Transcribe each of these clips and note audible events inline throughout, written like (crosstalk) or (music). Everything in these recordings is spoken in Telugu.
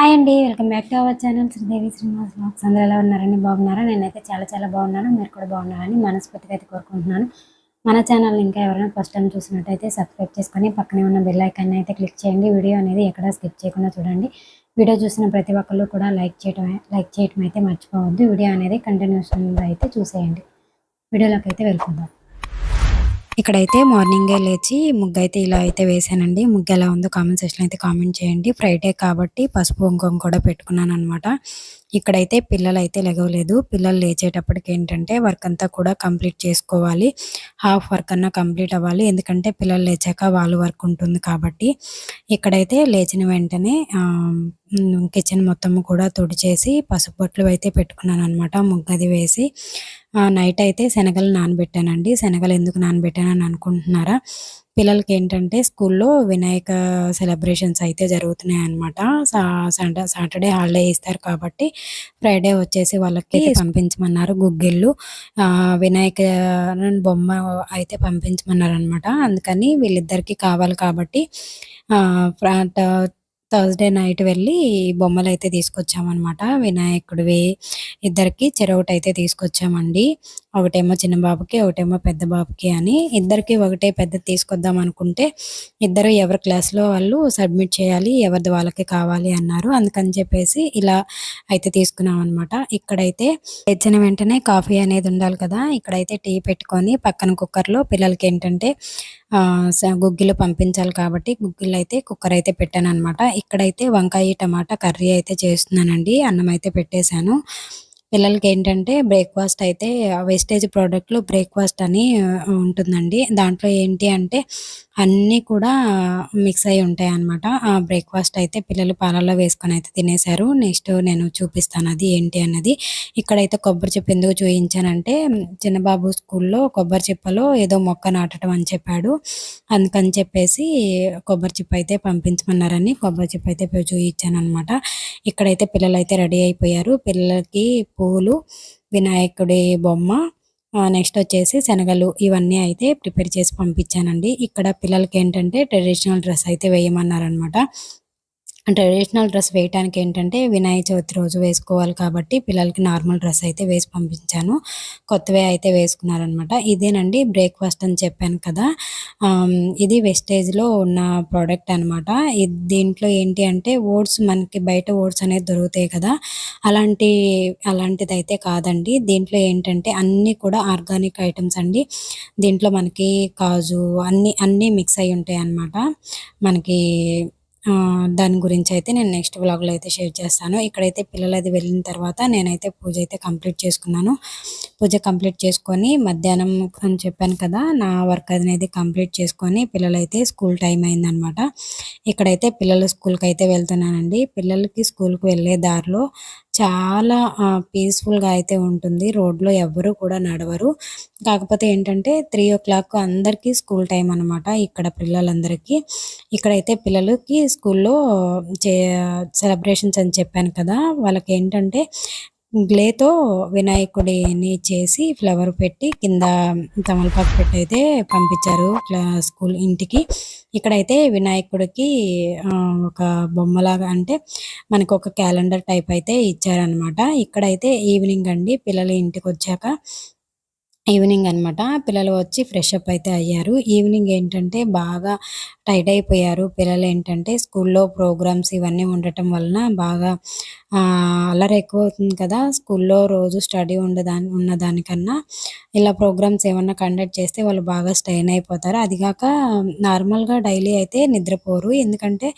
హాయ్ అండి welcome back to our channel. Sridevi Srinivas blogs. అందరూ ఎలా ఉన్నారండి? బాగున్నారా? నేనైతే చాలా చాలా బాగున్నాను. మీరు కూడా బాగున్నారని మనస్ఫూర్తిగా అయితే కోరుకుంటున్నాను. మన ఛానల్ ఇంకా ఎవరైనా ఫస్ట్ టైం చూసినట్టయితే సబ్స్క్రైబ్ చేసుకొని పక్కనే ఉన్న బెల్ ఐకాన్ అయితే క్లిక్ చేయండి. వీడియో అనేది ఎక్కడ స్కిప్ చేయకుండా చూడండి. వీడియో చూసిన ప్రతి ఒక్కళ్ళు కూడా లైక్ చేయడం లైక్ చేయడం అయితే మర్చిపోవద్దు. వీడియో అనేది కంటిన్యూషన్గా అయితే చూసేయండి. వీడియోలోకి అయితే వెళ్ళిపోదాం. ఇక్కడైతే మార్నింగే లేచి ముగ్గు అయితే ఇలా అయితే వేసానండి. ముగ్గు ఎలా ఉందో కామెంట్ సెక్షన్ అయితే కామెంట్ చేయండి. ఫ్రైడే కాబట్టి పసుపు కుంకుమ కూడా పెట్టుకున్నాను అనమాట ఇక్కడైతే పిల్లలు అయితే లెగవలేదు. పిల్లలు లేచేటప్పటికి ఏంటంటే వర్క్ అంతా కూడా కంప్లీట్ చేసుకోవాలి. హాఫ్ వర్క్ అన్నా కంప్లీట్ అవ్వాలి. ఎందుకంటే పిల్లలు లేచాక వాళ్ళు వర్క్ ఉంటుంది కాబట్టి ఇక్కడైతే లేచిన వెంటనే కిచెన్ మొత్తం కూడా తుడిచేసి పసుపు బొట్లు అయితే పెట్టుకున్నాను అనమాట ముగ్గది వేసి నైట్ అయితే శనగలు నానబెట్టానండి. శనగలు ఎందుకు నానబెట్టానని అనుకుంటున్నారా? పిల్లలకి ఏంటంటే స్కూల్లో వినాయక సెలబ్రేషన్స్ అయితే జరుగుతున్నాయి అనమాట సాటర్డే హాలిడే ఇస్తారు కాబట్టి ఫ్రైడే వచ్చేసి వాళ్ళకి పంపించమన్నారు గుగ్గిళ్ళు. వినాయక బొమ్మ అయితే పంపించమన్నారు అనమాట అందుకని వీళ్ళిద్దరికీ కావాలి కాబట్టి థర్స్డే నైట్ వెళ్ళి బొమ్మలు అయితే తీసుకొచ్చామన్నమాట వినాయకుడివి ఇద్దరికి చెరొకటి అయితే తీసుకొచ్చామండి. ఒకటేమో చిన్న బాబుకి ఒకటేమో పెద్ద బాబుకి అని ఇద్దరికి ఒకటే పెద్ద తీసుకొద్దాం అనుకుంటే ఇద్దరు ఎవరి క్లాస్లో వాళ్ళు సబ్మిట్ చేయాలి ఎవరిది వాళ్ళకి కావాలి అన్నారు. అందుకని చెప్పేసి ఇలా అయితే తీసుకున్నాం అనమాట ఇక్కడైతే తెచ్చిన వెంటనే కాఫీ అనేది ఉండాలి కదా ఇక్కడైతే టీ పెట్టుకొని పక్కన కుక్కర్లో పిల్లలకి ఏంటంటే గుగ్గిలు పంపించాలి కాబట్టి గుగ్గిలు అయితే కుక్కర్ అయితే పెట్టాను అనమాట ఇక్కడైతే వంకాయ టమాటా కర్రీ అయితే చేస్తున్నానండి. అన్నం అయితే పెట్టేశాను. పిల్లలకి ఏంటంటే బ్రేక్ఫాస్ట్ అయితే వేస్టేజ్ ప్రోడక్ట్లు బ్రేక్ఫాస్ట్ అని ఉంటుందండి. దాంట్లో ఏంటి అంటే అన్నీ కూడా మిక్స్ అయి ఉంటాయి అనమాట ఆ బ్రేక్ఫాస్ట్ అయితే పిల్లలు పాలల్లో వేసుకొని అయితే తినేశారు. నెక్స్ట్ నేను చూపిస్తాను అది ఏంటి అన్నది. ఇక్కడైతే కొబ్బరి చెప్పు ఎందుకు చూపించానంటే చిన్నబాబు స్కూల్లో కొబ్బరి చెప్పలో ఏదో మొక్క నాటడం అని చెప్పాడు. అందుకని చెప్పేసి కొబ్బరి చిప్ప అయితే పంపించమన్నారని కొబ్బరి చిప్ప అయితే చూపించాను అనమాట ఇక్కడైతే పిల్లలు అయితే రెడీ అయిపోయారు. పిల్లలకి పూలు వినాయకుడి బొమ్మ నెక్స్ట్ వచ్చేసి శనగలు ఇవన్నీ అయితే ప్రిపేర్ చేసి పంపించానండి. ఇక్కడ పిల్లలకి ఏంటంటే ట్రెడిషనల్ డ్రెస్ అయితే వేయమన్నారనమాట ట్రెడిషనల్ డ్రెస్ వేయటానికి ఏంటంటే వినాయక చవితి రోజు వేసుకోవాలి కాబట్టి పిల్లలకి నార్మల్ డ్రెస్ అయితే వేసి పంపించాను. కొత్తవే అయితే వేసుకున్నారనమాట. ఇదేనండి బ్రేక్ఫాస్ట్ అని చెప్పాను కదా. ఇది వెస్టేజ్లో ఉన్న ప్రోడక్ట్ అనమాట. దీంట్లో ఏంటి అంటే ఓట్స్ మనకి బయట ఓట్స్ అనేది దొరుకుతాయి కదా. అలాంటి అలాంటిది అయితే కాదండి. దీంట్లో ఏంటంటే అన్నీ కూడా ఆర్గానిక్ ఐటమ్స్ అండి. దీంట్లో మనకి కాజు అన్నీ అన్నీ మిక్స్ అయి ఉంటాయి అన్నమాట మనకి దాని గురించి అయితే నేను నెక్స్ట్ వ్లాగ్లో అయితే షేర్ చేస్తాను. ఇక్కడైతే పిల్లలు అది వెళ్ళిన తర్వాత నేనైతే పూజ అయితే కంప్లీట్ చేసుకున్నాను. పూజ కంప్లీట్ చేసుకొని మధ్యాహ్నం అని చెప్పాను కదా నా వర్క్ అనేది కంప్లీట్ చేసుకొని పిల్లలైతే స్కూల్ టైం అయిందనమాట. ఇక్కడైతే పిల్లలు స్కూల్కి అయితే వెళ్తున్నానండి. పిల్లలకి స్కూల్కి వెళ్ళే దారిలో చాలా పీస్ఫుల్గా అయితే ఉంటుంది. రోడ్లో ఎవ్వరూ కూడా నడవరు. కాకపోతే ఏంటంటే త్రీ ఓ క్లాక్ అందరికీ స్కూల్ టైం అనమాట ఇక్కడ పిల్లలందరికీ. ఇక్కడైతే పిల్లలకి స్కూల్లో చే సెలబ్రేషన్స్ అని చెప్పాను కదా వాళ్ళకి ఏంటంటే గ్లేతో వినాయకుడిని చేసి ఫ్లవర్ పెట్టి కింద తమలపాకు పెట్టి అయితే పంపించారు స్కూల్ ఇంటికి. ఇక్కడైతే వినాయకుడికి ఒక బొమ్మలాగా అంటే మనకు ఒక క్యాలెండర్ టైప్ అయితే ఇచ్చారనమాట ఇక్కడైతే ఈవినింగ్ అండి పిల్లలు ఇంటికి వచ్చాక ఈవినింగ్ అనమాట పిల్లలు వచ్చి ఫ్రెష్ అప్ అయితే అయ్యారు. ఈవినింగ్ ఏంటంటే బాగా టైట్ అయిపోయారు. పిల్లలు ఏంటంటే స్కూల్లో ప్రోగ్రామ్స్ ఇవన్నీ ఉండటం వలన బాగా అల్లరి ఎక్కువ అవుతుంది కదా స్కూల్లో రోజు స్టడీ ఉండదాని ఉన్న దానికన్నా ఇలా ప్రోగ్రామ్స్ ఏమన్నా కండక్ట్ చేస్తే వాళ్ళు బాగా స్ట్రెయిన్ అయిపోతారు. అది కాక నార్మల్గా డైలీ అయితే నిద్రపోరు. ఎందుకంటే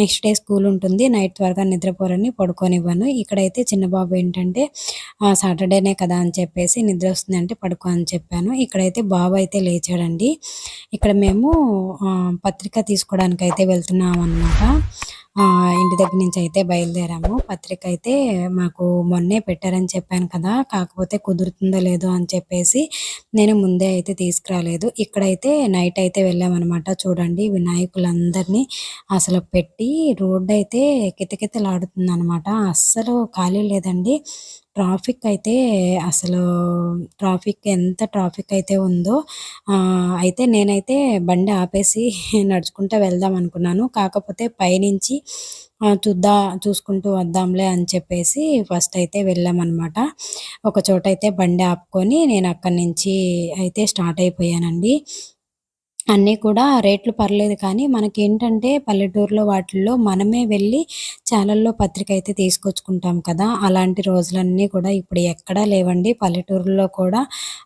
నెక్స్ట్ డే స్కూల్ ఉంటుంది నైట్ త్వరగా నిద్రపోరని పడుకోనివ్వను. ఇక్కడైతే చిన్న బాబు ఏంటంటే సాటర్డేనే కదా అని చెప్పేసి నిద్ర వస్తుంది అంటే పడుకో అని చెప్పాను. ఇక్కడైతే బాబు అయితే లేచాడండి. ఇక్కడ మేము పత్రిక తీసుకోవడానికి అయితే వెళ్తున్నాం అనమాట ఇంటి దగ్గర నుంచి అయితే బయలుదేరాము. పత్రిక అయితే మాకు మొన్నే పెట్టారని చెప్పాను కదా కాకపోతే కుదురుతుందో లేదో అని చెప్పేసి నేను ముందే అయితే తీసుకురాలేదు. ఇక్కడైతే నైట్ అయితే వెళ్ళామన్నమాట. చూడండి వినాయకులందరినీ అసలు పెట్టి రోడ్డు అయితే కితకితలాడుతుంది అనమాట అస్సలు ఖాళీ లేదండి. ట్రాఫిక్ అయితే అసలు ట్రాఫిక్ ఎంత ట్రాఫిక్ అయితే ఉందో అయితే నేనైతే బండి ఆపేసి (laughs) నడుచుకుంటూ వెళ్దాం అనుకున్నాను కాకపోతే పైనుంచి చూద్దా చూసుకుంటూ వద్దాంలే అని చెప్పేసి ఫస్ట్ అయితే వెళ్ళామన్నమాట ఒక చోట అయితే బండి ఆపుకొని నేను అక్కడి నుంచి అయితే స్టార్ట్ అయిపోయానండి. అన్నీ కూడా రేట్లు పర్లేదు కానీ మనకేంటంటే పల్లెటూరులో వాటిల్లో మనమే వెళ్ళి చాలల్లో పత్రిక అయితే తీసుకొచ్చుకుంటాం కదా! అలాంటి రోజులన్నీ కూడా ఇప్పుడు ఎక్కడా లేవండి. పల్లెటూరులో కూడా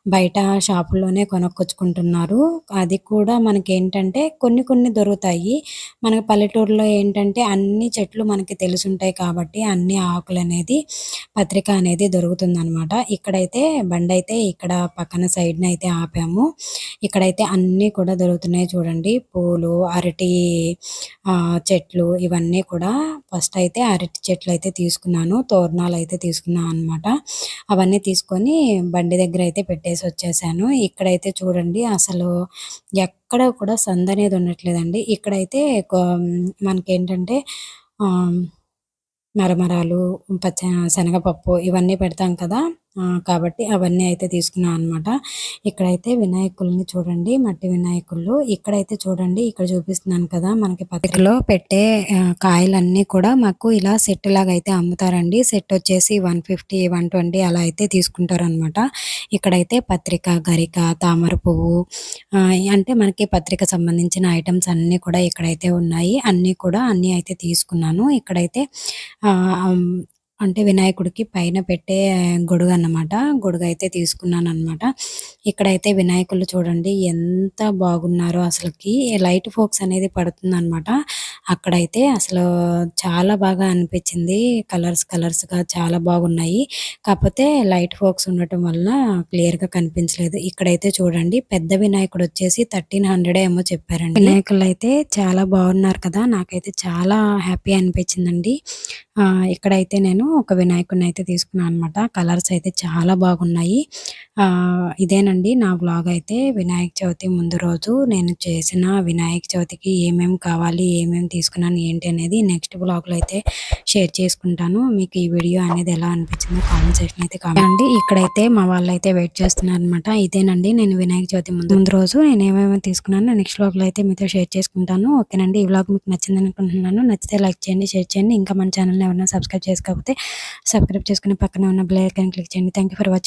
బయట షాపుల్లోనే కొనుక్కొచ్చుకుంటున్నారు. అది కూడా మనకేంటంటే కొన్ని కొన్ని దొరుకుతాయి. మనకి పల్లెటూరులో ఏంటంటే అన్ని చెట్లు మనకి తెలుసుంటాయి కాబట్టి అన్ని ఆకులు అనేది పత్రిక అనేది దొరుకుతుందనమాట. ఇక్కడైతే బండి అయితే ఇక్కడ పక్కన సైడ్‌నయితే ఆపాము. ఇక్కడైతే అన్నీ కూడా దొరుకుతున్నాయి చూడండి. పూలు, అరటి చెట్లు ఇవన్నీ కూడా ఫస్ట్ అయితే అరటి చెట్లు అయితే తీసుకున్నాను. తోరణాలు అయితే తీసుకున్నాను అనమాట. అవన్నీ తీసుకొని బండి దగ్గర అయితే పెట్టేసి వచ్చేసాను ఇక్కడైతే చూడండి అసలు ఎక్కడ కూడా సంద అనేది ఉండట్లేదండి. ఇక్కడైతే మనకేంటంటే మరమరాలు, పచ్చ శనగపప్పు ఇవన్నీ పెడతాం కదా! కాబట్టి అవన్నీ అయితే తీసుకున్నాం అనమాట. ఇక్కడైతే వినాయకుల్ని చూడండి. మట్టి వినాయకుళ్ళు. ఇక్కడైతే చూడండి ఇక్కడ చూపిస్తున్నాను కదా! మనకి పత్రికలో పెట్టే కాయలన్నీ కూడా మాకు ఇలా సెట్‌లాగా అయితే అమ్ముతారండి. సెట్ వచ్చేసి 150, 120 అలా అయితే తీసుకుంటారనమాట. ఇక్కడైతే పత్రిక, గరిక, తామర పువ్వు అంటే మనకి పత్రిక సంబంధించిన ఐటమ్స్ అన్నీ కూడా ఇక్కడైతే ఉన్నాయి. అన్నీ కూడా అన్నీ అయితే తీసుకున్నాను. ఇక్కడైతే అంటే వినాయకుడికి పైన పెట్టే గొడుగ అన్నమాట గొడుగు అయితే తీసుకున్నాను అనమాట ఇక్కడైతే వినాయకులు చూడండి ఎంత బాగున్నారో అసలకి లైట్ ఫోక్స్ అనేది పడుతుందనమాట. అక్కడైతే అసలు చాలా బాగా అనిపించింది. కలర్స్ కలర్స్‌గా చాలా బాగున్నాయి. కాకపోతే లైట్ ఫోక్స్ ఉండటం వల్ల క్లియర్‌గా కనిపించలేదు. ఇక్కడైతే చూడండి పెద్ద వినాయకుడు వచ్చేసి థర్టీన్ హండ్రెడ్ ఏమో చెప్పారండి. వినాయకులు అయితే చాలా బాగున్నారు కదా! నాకైతే చాలా హ్యాపీ అనిపించిందండి. ఇక్కడైతే నేను ఒక వినాయకుడినైతే తీసుకున్నాను అనమాట. కలర్స్ అయితే చాలా బాగున్నాయి. ఇదేనండి నా బ్లాగ్ అయితే వినాయక చవితి ముందు రోజు నేను చేసిన వినాయక చవితికి ఏమేమి కావాలి, ఏమేమి తీసుకున్నాను, ఏంటి అనేది నెక్స్ట్ బ్లాగ్లో అయితే షేర్ చేసుకుంటాను. మీకు ఈ వీడియో అనేది ఎలా అనిపించిందో కామెంట్ సెక్షన్ అయితే కామెంట్ అండి. ఇక్కడైతే మా వాళ్ళైతే వెయిట్ చేస్తున్నారు అనమాట ఇదేనండి నేను వినాయక చవితి ముందు ముందు రోజు నేను ఏమేమి తీసుకున్నాను నెక్స్ట్ బ్లాగ్లో అయితే మీతో షేర్ చేసుకుంటాను. ఓకేనండి. ఈ బ్లాగ్ మీకు నచ్చిందని అనుకుంటున్నాను. నచ్చితే లైక్ చేయండి, షేర్ చేయండి. ఇంకా మన ఛానల్ని ఎవరైనా సబ్స్క్రైబ్ చేసుకోకపోతే సబ్స్క్రైబ్ చేసుకుని పక్కన ఉన్న బెల్ ఐకాన్ క్లిక్ చేయండి. Thank you for watching.